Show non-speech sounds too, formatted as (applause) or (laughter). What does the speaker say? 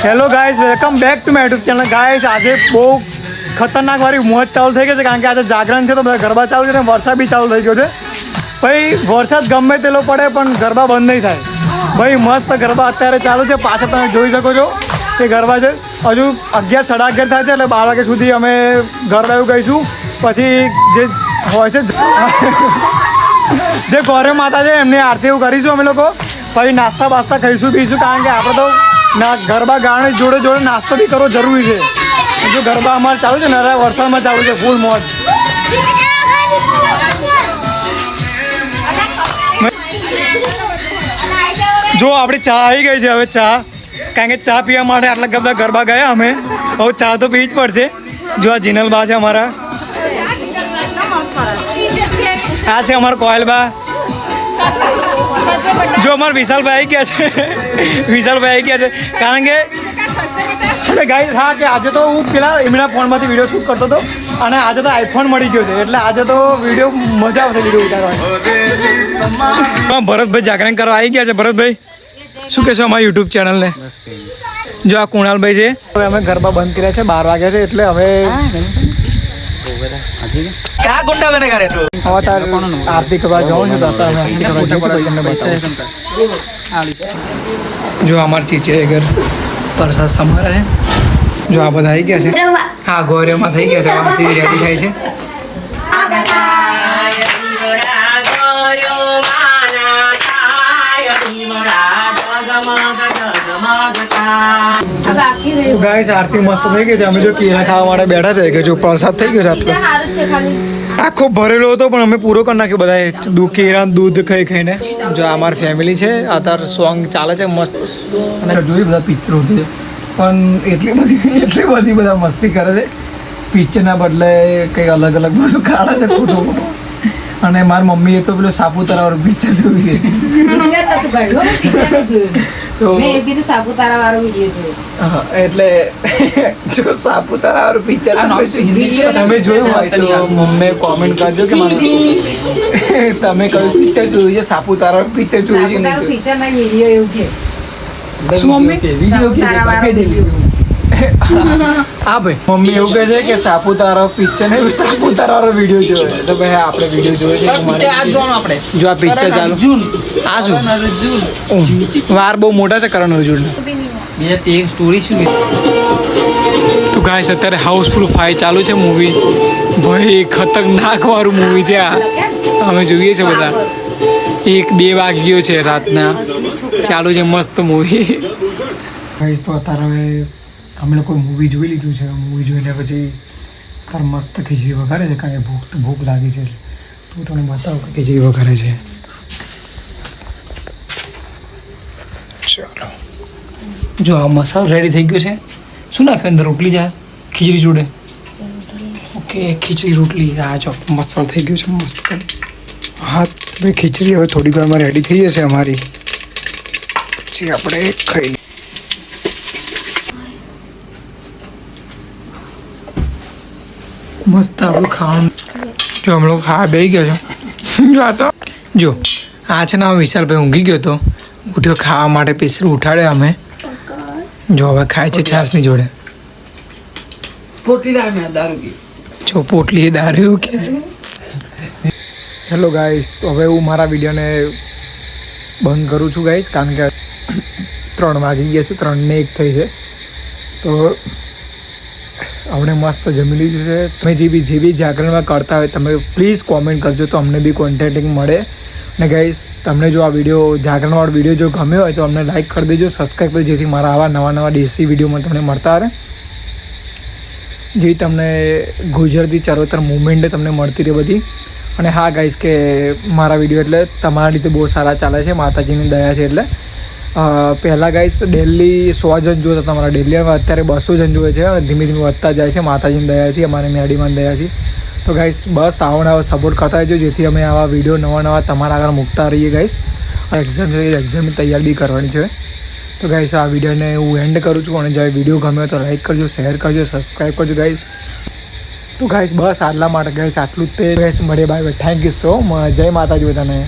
Hello guys welcome back to my YouTube channel guys આજે બહુ ખતરનાક વાળી મોજ ચાલુ થઈ ગઈ છે, કારણ કે આજે જાગરણ છે, તો બધા ગરબા ચાલુ છે ને વરસાદ બી ચાલુ થઈ ગયો છે. ભાઈ, વરસાદ ગમે તેલો પડે, પણ ગરબા બંધ નહીં થાય. ભાઈ, મસ્ત ગરબા અત્યારે ચાલુ છે. પાછળ તમે જોઈ શકો છો કે ગરબા છે. હજુ અગિયાર સાડા અગિયાર થાય છે, એટલે બાર વાગ્યા સુધી અમે ગરબા એવું ગઈશું. પછી જે હોય છે, જે ગૌરવ માતા છે, એમની આરતી એવું કરીશું અમે લોકો. પછી નાસ્તા બાસ્તા ખાઈશું, પીશું, કારણ કે આપણે તો ના, ગરબા ગાવાની જોડે જોડે નાસ્તો બી કરવો જરૂરી છે. જો ગરબા અમારે ચાલુ છે ને હવે વરસાદમાં ચાલુ છે ફૂલ મોજ. જો, આપણી ચા આવી ગઈ છે હવે ચા. કારણ કે ચા પીવા માટે આટલા બધા ગરબા ગયા અમે. હવે ચા તો પીવી જ પડશે. જો, આ જીનલબા છે અમારા. આ છે અમારા કોયલબા જો અમારે વિશાલભાઈ આવી ગયા છે વિશાલભાઈ આવી ગયા છે કારણ કે એટલે ગાઈ હા કે આજે તો હું પેલા એમના ફોનમાંથી વીડિયો શૂટ કરતો હતો અને આજે તો આઈફોન મળી ગયો છે એટલે આજે તો વીડિયો મજા આવશે વીડિયો ઉતારવાની. ભરતભાઈ જાગરણ કરવા આવી ગયા છે ભરતભાઈ. શું કહેશો અમારા યુટ્યુબ ચેનલને જો આ કુણાલભાઈ છે. હવે અમે ગરબા બંધ કર્યા છે બાર વાગ્યા છે એટલે હવે ક્યાં ગુંડા બને કરે છો. હવે તાર આરતી કરવા જવું છે તો અત્યારે અમે આરતી કરવા જઈશું, પછી તમને બતાવું. જો અમાર ચીચે ઘર. પ્રસાદ સમારે છે. જો આ બધા આવી ગયા છે. હા ગોરેમાં થઈ ગયા છે. આરતી રેડી થાય છે. ગાઈસ આરતી મસ્ત થઈ ગઈ છે. અમે જો કેળા ખાવા માટે બેઠા છે. કે જો પ્રસાદ થઈ ગયો છે આટલો આખો ભરેલો હતો પણ અમે પૂરો કરી નાખ્યો. બધાએ દૂધ કેળા દૂધ ખાઈ ખાઈને. જો આ અમારી ફેમિલી છે અત્યારે સોંગ ચાલે છે મસ્ત. અને જોઈ બધા પિક્ચરો છે પણ એટલી બધી એટલી બધી બધા મસ્તી કરે છે. પિક્ચરના બદલે કંઈ અલગ અલગ બધું કાઢે છે ખોટું ખોટું અને મારી મમ્મીએ તો પેલું સાપુતારા વાળું પિક્ચર જોયું છે. તો મેં એ કીધું સાપુતારા વાળો વીડિયો જોયો એટલે જો સાપુતારા વાળું પિક્ચર Video તમે જોયું હોય તો મમ્મી કોમેન્ટ કરજો કે (laughs) તમે કયું પિક્ચર જોયું છે સાપુતારા પિક્ચર જોયું છે નહીં પિક્ચર ના વીડિયો એવું કે. શું મમ્મી? હા ભાઈ. મમ્મી એવું કહે છે કે સાપુતારા પિક્ચર ને સાપુતારા વાળો વીડિયો જોયો તો ભાઈ આપણે વીડિયો જોયો છે પિક્ચર આજ જોવાનું આપણે. જો આ પિક્ચર ચાલુ. અર્જુન. આ શું? અર્જુન. વાર બહુ મોટા છે કરણ અર્જુન. બે તે સ્ટોરી શું તો ગાઈસ અત્યારે હાઉસફુલ ફાઈ ચાલુ છે મૂવી ભાઈ ખતરનાક વાળું મૂવી છે આ. અમે જોઈએ છે બધા. એક બે વાગી ગયો છે રાતના. ચાલુ છે મસ્ત મૂવી ગાઈસ તો અત્યારે અમે લોકો મૂવી જોઈ લીધું છે. મૂવી જોઈને પછી તાર મસ્ત ખીચડી વઘારે છે કારણ કે ભૂખ ભૂખ લાગી છે. તો તમને બતાવું કે ખીચડી વઘારે છે. ચાલો. જો આ મસાલો રેડી થઈ ગયો છે. શું નાખ્યું અંદર? રોટલી જાય ખીચડી જોડે? ઓકે, ખીચડી રોટલી. આ જો મસાલો થઈ ગયો છે મસ્ત. હા ખીચડી હવે થોડી વારમાં રેડી થઈ જશે અમારી. પછી આપણે ખાઈ મસ્ત આપણું ખાવાનું. જો હમણાં ખા બેસી ગયો છો. (laughs) જો આ તો. જો આ છે ને વિશાલભાઈ ઊંઘી ગયો તો. ઉઠ્યો ખાવા માટે પીસરું ઉઠાડ્યા અમે. જો હવે ખાય છે છાસની જોડે. જો પોટલી એ દારૂ એવું કે હેલો ગાઈસ તો હવે હું મારા વિડીયોને બંધ કરું છું ગાઈસ કારણ કે ત્રણ વાગી ગયા છે ત્રણને એક થઈ છે. તો અમને મસ્ત જમી લીધું છે. તમે જે બી જે બી જાગરણમાં કરતા હોય તમે પ્લીઝ કોમેન્ટ કરજો તો અમને બી કોન્ટેક્ટિંગ મળે. અને ગાઈસ તમને જો આ વીડિયો જાગરણવાળો વીડિયો જો ગમ્યો હોય તો અમને લાઈક કરી દેજો સબસ્ક્રાઈબ કરી જેથી મારા આવા નવા નવા દેશી વિડીયોમાં તમને મળતા રહે. જે તમને ગુજરાતી ચરોતર મુવમેન્ટ તમને મળતી રહે બધી. અને હા ગાઈસ કે મારા વીડિયો એટલે તમારા લીધે બહુ સારા ચાલે છે, માતાજીની દયા છે એટલે. પહેલાં ગાઈસ ડેલી સો જણ જોતા હતા અમારા ડેલી હવે અત્યારે બસો જણ જોવે છે. ધીમે ધીમે વધતા જાય છે. માતાજીની દયાથી, અમારે મેડીમાં દયાથી. તો ગાઈસ બસ આવો આવો સપોર્ટ કરતા રહેજો. જેથી અમે આવા વીડિયો નવા નવા તમારા આગળ મૂકતા રહીએ ગાઈસ એક્ઝામ છે એક્ઝામની તૈયારી કરવાની છે. તો ગાઈસ આ વિડીયોને હું એન્ડ કરું છું. અને જો વીડિયો ગમ્યો તો લાઈક કરજો શેર કરજો સબસ્ક્રાઈબ કરજો ગાઈસ તો ગાઈસ બસ આટલા માટે ગાઈસ આટલું જ તે. ગાઈસ મળે bye thank you so much જય માતાજી બધાને.